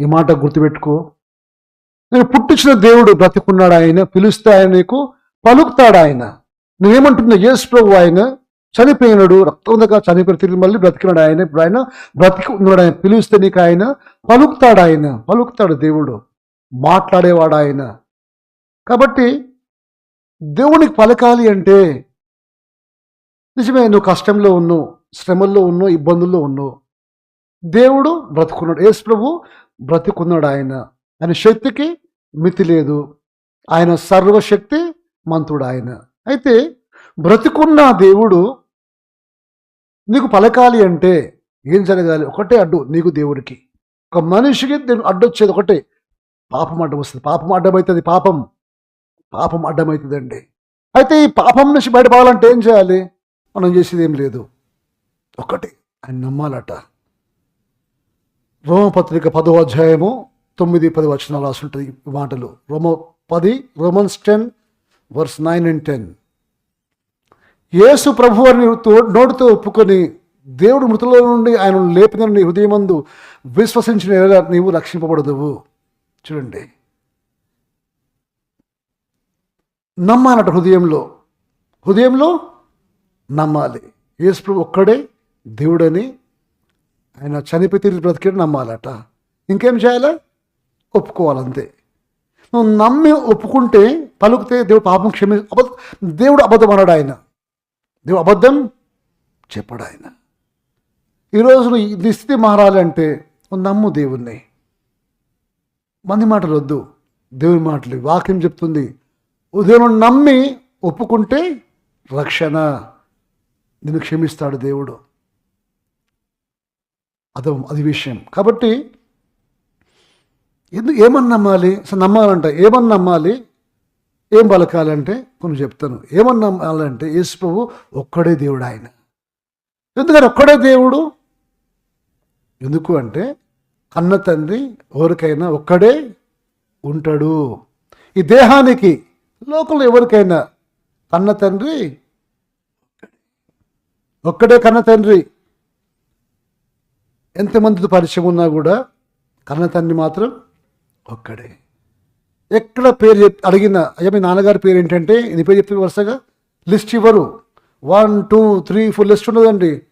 ఈ మాట గుర్తుపెట్టుకో. నేను పుట్టించిన దేవుడు బ్రతికున్నాడు ఆయన పిలుస్తే ఆయన నీకు పలుకుతాడు ఆయన. నేనేమంటున్నా యేసు ప్రభు ఆయన చనిపోయినాడు రక్తంగా చనిపోయిన తిరిగి మళ్ళీ బ్రతికినాడు ఆయన. ఇప్పుడు ఆయన బ్రతికి ఉన్నాడు ఆయన పిలిస్తే నీకు ఆయన పలుకుతాడు ఆయన పలుకుతాడు దేవుడు. మాట్లాడేవాడు ఆయన. కాబట్టి దేవునికి పలకాలి అంటే నిజమే నువ్వు కష్టంలో ఉన్నావు శ్రమల్లో ఉన్నావు ఇబ్బందుల్లో ఉన్నావు. దేవుడు బ్రతుకున్నాడు. యేసు ప్రభు బ్రతికున్నాడు ఆయన ఆయన శక్తికి మితి లేదు. ఆయన సర్వశక్తి మంతుడు ఆయన అయితే బ్రతికున్న దేవుడు నీకు పలకాలి అంటే ఏం జరగాలి? ఒకటే అడ్డు నీకు దేవుడికి. ఒక మనిషికి అడ్డు అడ్డొచ్చేది ఒకటే. పాపం అడ్డం వస్తుంది పాపం అడ్డమవుతుంది పాపం. పాపం అడ్డమవుతుందండి అయితే ఈ పాపం నుంచి బయటపడాలంటే ఏం చేయాలి? మనం చేసేది ఏం లేదు. ఒకటి. ఆయన నమ్మాలట. రోమపత్రిక పదో అధ్యాయము తొమ్మిది పది వచనాలు రాసుంటుంది మాటలు. రోమ పది Romans ten verse nine and ten. యేసు ప్రభు అని తో- నోటితో ఒప్పుకొని దేవుడు మృతుల నుండి ఆయన లేపిన నీ హృదయమందు విశ్వసించిన నీవు రక్షింపబడదువు? చూడండి. నమ్మాలట హృదయంలో. హృదయంలో నమ్మాలి. యేసు ప్రభు ఒక్కడే దేవుడని ఆయన చనిపోయి తిరిగి బ్రతికి నమ్మాలట. ఇంకేం చేయాలి? ఒప్పుకోవాలంతే. నువ్వు నమ్మి ఒప్పుకుంటే పలుకుతే దేవుడు పాపం క్షమి అబద్ధ దేవుడు అబద్ధం అన్నాడు ఆయన. దేవుడు అబద్ధం చెప్పాడు ఆయన. ఈరోజు నువ్వు ఈ స్థితి మారాలంటే నువ్వు నమ్ము దేవుణ్ణి. మంది మాటలు వద్దు. దేవుని మాటలు వాక్యం చెప్తుంది. ఉదయం నమ్మి ఒప్పుకుంటే రక్షణ. నిన్ను క్షమిస్తాడు దేవుడు. అదో అది విషయం. కాబట్టి ఎందుకు ఏమని నమ్మాలి? అసలు నమ్మాలంట ఏమని నమ్మాలి? ఏం పలకాలంటే కొన్ని చెప్తాను. ఏమని నమ్మాలంటే యేసు ప్రభు ఒక్కడే దేవుడు ఆయన. ఎందుకంటే ఒక్కడే దేవుడు? ఎందుకు అంటే కన్న తండ్రి ఎవరికైనా ఒక్కడే ఉంటాడు. ఈ దేహానికి లోకంలో ఎవరికైనా కన్న తండ్రి ఒక్కడే కన్న తండ్రి. ఎంతమందితో పరిచయం ఉన్నా కూడా కన్న తండ్రి మాత్రం ఒక్కడే. ఎక్కడ పేరు చెప్ అడిగిన అయ్యా మీ నాన్నగారి పేరు ఏంటంటే ఇది పేరు చెప్తే వరుసగా లిస్ట్ ఇవ్వరు. One two three four list ఉండదండి.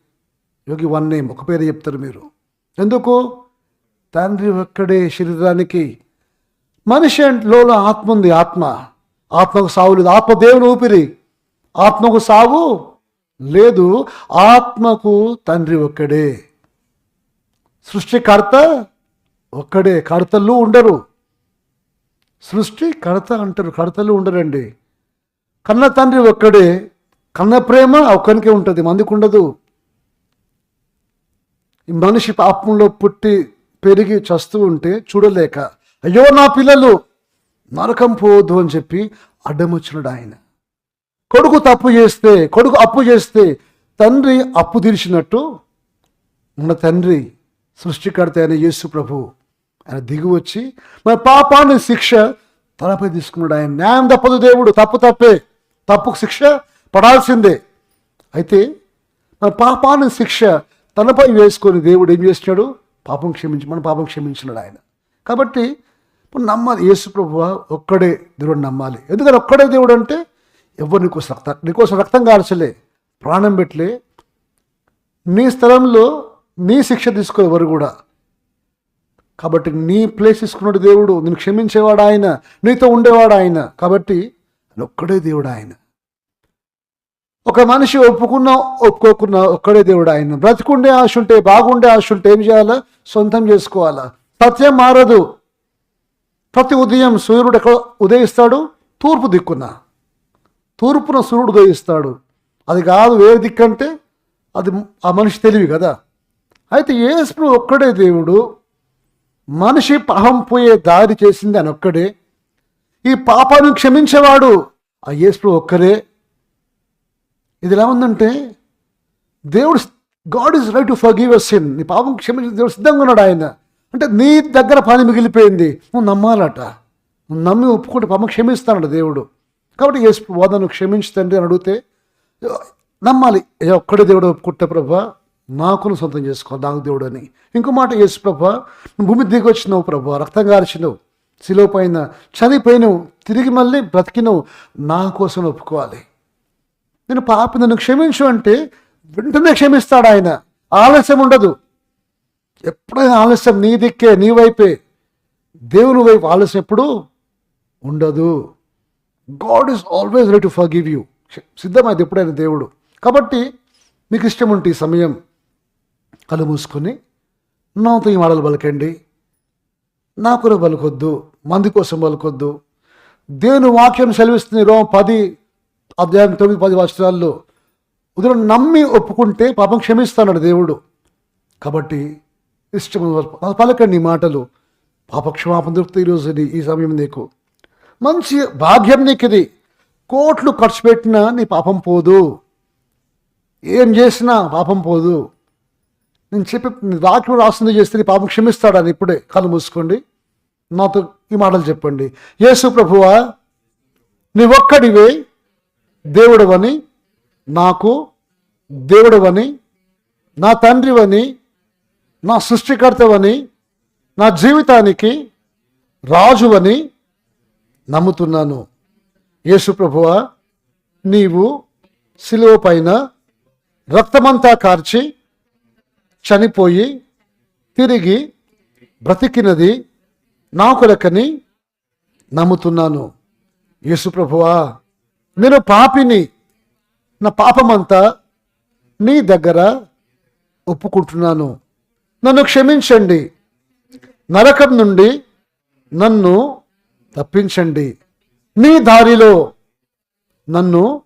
యోగి వన్ నేమ్ ఒక పేరు చెప్తారు మీరు. ఎందుకు? తండ్రి ఒక్కడే శరీరానికి మనిషి లోలో ఆత్మ ఉంది ఆత్మ. ఆత్మకు సావు లేదు. ఆత్మ దేవుని ఊపిరి. ఆత్మకు సావు లేదు. ఆత్మకు తండ్రి ఒక్కడే. సృష్టికర్త ఒక్కడే కర్తలు ఉండరు. సృష్టి కర్త అంటారు కర్తలు ఉండరండి. కన్న తండ్రి ఒక్కడే కన్న ప్రేమ ఒక్కరికే ఉంటుంది మందికి ఉండదు. ఈ మనిషి పాపంలో పుట్టి పెరిగి చస్తూ ఉంటే చూడలేక అయ్యో నా పిల్లలు నరకం పోవద్దు అని చెప్పి అడ్డమొచ్చినాడు ఆయన. కొడుకు తప్పు చేస్తే కొడుకు అప్పు చేస్తే తండ్రి అప్పు తీర్చినట్టు మన తండ్రి సృష్టికర్త అయిన యేసు ప్రభు ఆయన దిగి వచ్చి మన పాపాన్ని శిక్ష తలపై తీసుకున్నాడు. ఆయన న్యాయం తప్పదు దేవుడు. తప్పు తప్పే. తప్పుకు శిక్ష పడాల్సిందే. అయితే మన పాపాన్ని శిక్ష తనపై వేసుకొని దేవుడు ఏం చేసినాడు పాపం క్షమించి మన పాపం క్షమించినాడు ఆయన. కాబట్టి ఇప్పుడు నమ్మాలి. యేసు ప్రభు ఒక్కడే దేవుడు నమ్మాలి. ఎందుకని ఒక్కడే దేవుడు అంటే ఎవరు నీకోసం రక్తం నీకోసం రక్తం కాల్చలే ప్రాణం పెట్టలే. నీ స్థలంలో నీ శిక్ష తీసుకోవరు కూడా. కాబట్టి నీ ప్లేస్ తీసుకున్నాడు దేవుడు నేను క్షమించేవాడు ఆయన నీతో ఉండేవాడు ఆయన. కాబట్టి ఒక్కడే దేవుడు ఆయన. ఒక మనిషి ఒప్పుకున్నా ఒప్పుకోకున్నా ఒక్కడే దేవుడు ఆయన. బ్రతికుండే ఆశ ఉంటే బాగుండే ఆశ ఉంటే ఏం చేయాలా? సొంతం చేసుకోవాలా. సత్యం మారదు. ప్రతి ఉదయం సూర్యుడు ఎక్కడ ఉదయిస్తాడు? తూర్పు దిక్కున. తూర్పున సూర్యుడు ఉదయిస్తాడు. అది కాదు వేరే దిక్కు అంటే అది ఆ మనిషి తెలివి కదా. అయితే యేసు ఒక్కడే దేవుడు. మనిషి పాపం పోయే దారి చేసింది అని ఒక్కడే. ఈ పాపాన్ని క్షమించేవాడు ఆ యేసు ఒక్కరే. ఇది ఎలా ఉందంటే దేవుడు God is right to forgive a sin నీ పాపం క్షమించి దేవుడు సిద్ధంగా ఉన్నాడు ఆయన. అంటే నీ దగ్గర పని మిగిలిపోయింది. నువ్వు నమ్మాలట. నువ్వు నమ్మి ఒప్పుకుంటే పాపం క్షమిస్తానట దేవుడు. కాబట్టి యేసు వాదను క్షమించుతండి అని అడిగితే నమ్మాలి. ఏ ఒక్కడే దేవుడు ఒప్పుకుంటే ప్రభా నాకును సొంతం చేసుకోవాలి నాకు దేవుడు అని ఇంకో మాట యేసు ప్రభా భూమి దిగి వచ్చినావు ప్రభా రక్తం గార్చినావు. శిలువ పైన తిరిగి మళ్ళీ బ్రతికినవు నా కోసం ఒప్పుకోవాలి. నేను పాపి నన్ను క్షమించు అంటే వెంటనే క్షమిస్తాడు ఆయన. ఆలస్యం ఉండదు. ఎప్పుడైనా ఆలస్యం నీ దిక్కే నీ వైపే. దేవుని వైపు ఆలస్యం ఎప్పుడు ఉండదు. God is always ready to forgive you సిద్ధమైంది ఎప్పుడైనా దేవుడు. కాబట్టి మీకు ఇష్టం ఉంటే ఈ సమయం కళ్ళు మూసుకొని నాతో ఈ మాటలు పలకండి. నా కొర పలకొద్దు. మంది కోసం పలకొద్దు. దేవుని వాక్యం సెలవిస్తుంది రోమ పది అధ్యాయం తొమ్మిది పది వస్త్రాల్లో ఉదయం నమ్మి ఒప్పుకుంటే పాపం క్షమిస్తాడు దేవుడు. కాబట్టి ఇష్టం పలకండి ఈ మాటలు. పాపక్షమాపణ దొరుకుతాయి ఈరోజు ఈ సమయం నీకు. మంచి భాగ్యం నీకు ఇది కోట్లు ఖర్చు పెట్టినా నీ పాపం పోదు. ఏం చేసినా పాపం పోదు. నేను చెప్పి నీ వాక్యం చేస్తే నీ పాపం క్షమిస్తాడని ఇప్పుడే కళ్ళు మూసుకోండి. నాతో ఈ మాటలు చెప్పండి. యేసు ప్రభువా నీ ఒక్కడివే దేవుడవని నాకు దేవుడవని నా తండ్రివని నా సృష్టికర్తవని నా జీవితానికి రాజువని నమ్ముతున్నాను. యేసు ప్రభువా నీవు సిలువ పైన రక్తమంతా కార్చి చనిపోయి తిరిగి బ్రతికినది నా కొరకని నమ్ముతున్నాను. యేసు ప్రభువా నేను పాపిని నా పాపమంతా నీ దగ్గర ఒప్పుకుంటున్నాను. నన్ను క్షమించండి. నరకం నుండి నన్ను తప్పించండి. నీ దారిలో నన్ను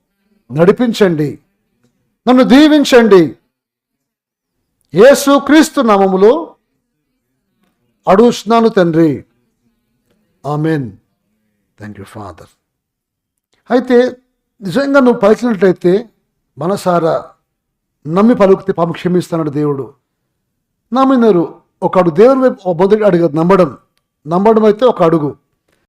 నడిపించండి. నన్ను దీవించండి. యేసు క్రీస్తు నామములో అడుగుతున్నాను తండ్రి. ఆమెన్. థ్యాంక్ యూ ఫాదర్ అయితే నిజంగా నువ్వు పలికినట్లయితే మనసారా నమ్మి పలుకుతే పాపం క్షమిస్తాడు దేవుడు. నమ్మినారు ఒక అడుగు దేవుని వైపు ఒక మొదటి అడుగు నమ్మడం. నమ్మడం అయితే ఒక అడుగు.